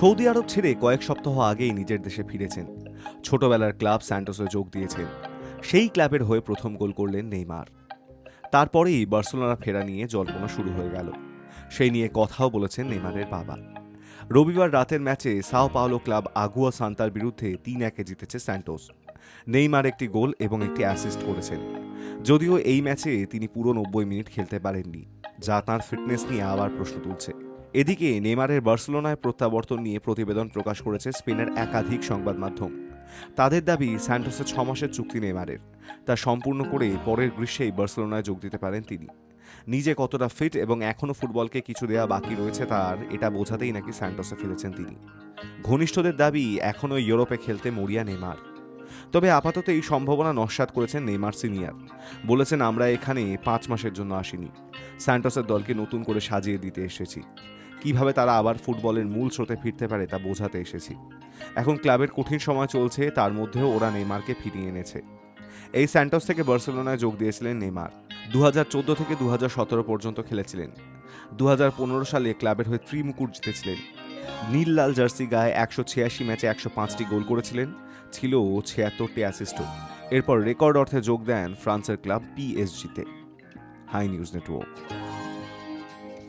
Saudi আরব ছেড়ে কয়েক সপ্তাহ আগেই নিজের দেশে ফিরেছেন। ছোটবেলার ক্লাব স্যান্টোসে যোগ দিয়েছেন। সেই ক্লাবের হয়ে প্রথম গোল করলেন নেইমার। তারপরেই বার্সেলোনা ফেরা নিয়ে জল্পনা শুরু হয়ে গেল। সেই নিয়ে কথাও বলেছেন নেইমারের বাবা। রবিবার রাতের ম্যাচে সাও পাওলো ক্লাব আগুয়া সান্তার বিরুদ্ধে তিন একে জিতেছে স্যান্টোস। নেইমার একটি গোল এবং একটি অ্যাসিস্ট করেছেন। যদিও এই ম্যাচে তিনি পুরো নব্বই মিনিট খেলতে পারেননি, যা তাঁর ফিটনেস নিয়ে আবার প্রশ্ন তুলছে। এদিকে নেমারের বার্সেলোনায় প্রত্যাবর্তন নিয়ে প্রতিবেদন প্রকাশ করেছে স্পেনের একাধিক সংবাদ মাধ্যম। তাদের দাবি স্যান্টোসের ছ মাসের চুক্তি নেমারের তা সম্পূর্ণ করে পরের গ্রীষ্মেই বার্সেলোনায় যোগ দিতে পারেন তিনি। নিজে কতটা ফিট এবং এখনও ফুটবলকে কিছু দেওয়া বাকি রয়েছে তার, এটা বোঝাতেই নাকি স্যান্টোসে ফিরেছেন তিনি। ঘনিষ্ঠদের দাবি, এখনও ইউরোপে খেলতে মরিয়া নেইমার। তবে আপাতত এই সম্ভাবনা নস্বাত করেছেন নেইমার সিনিয়র। বলেছেন, আমরা এখানে পাঁচ মাসের জন্য আসিনি। স্যান্টোসের দলকে নতুন করে সাজিয়ে দিতে এসেছি। কীভাবে তারা আবার ফুটবলের মূল স্রোতে ফিরতে পারে তা বোঝাতে এসেছি। এখন ক্লাবের কঠিন সময় চলছে, তার মধ্যেও ওরা নেইমারকে ফিরিয়ে এনেছে। এই স্যান্টোস থেকে বার্সেলোনায় যোগ দিয়েছিলেন নেইমার। দু হাজার চোদ্দ থেকে দু হাজার সতেরো পর্যন্ত খেলেছিলেন। দু হাজার পনেরো সালে ক্লাবের হয়ে ত্রিমুকুট জিতেছিলেন। নীল লাল জার্সি গায়ে একশো ছিয়াশি ম্যাচে একশো পাঁচটি গোল করেছিলেন। ছিল ছিয়াত্তরটি অ্যাসিস্ট এরপর রেকর্ড অর্থে যোগ দেন ফ্রান্সের ক্লাব পিএসজিতে হাই নিউজ নেটওয়ার্ক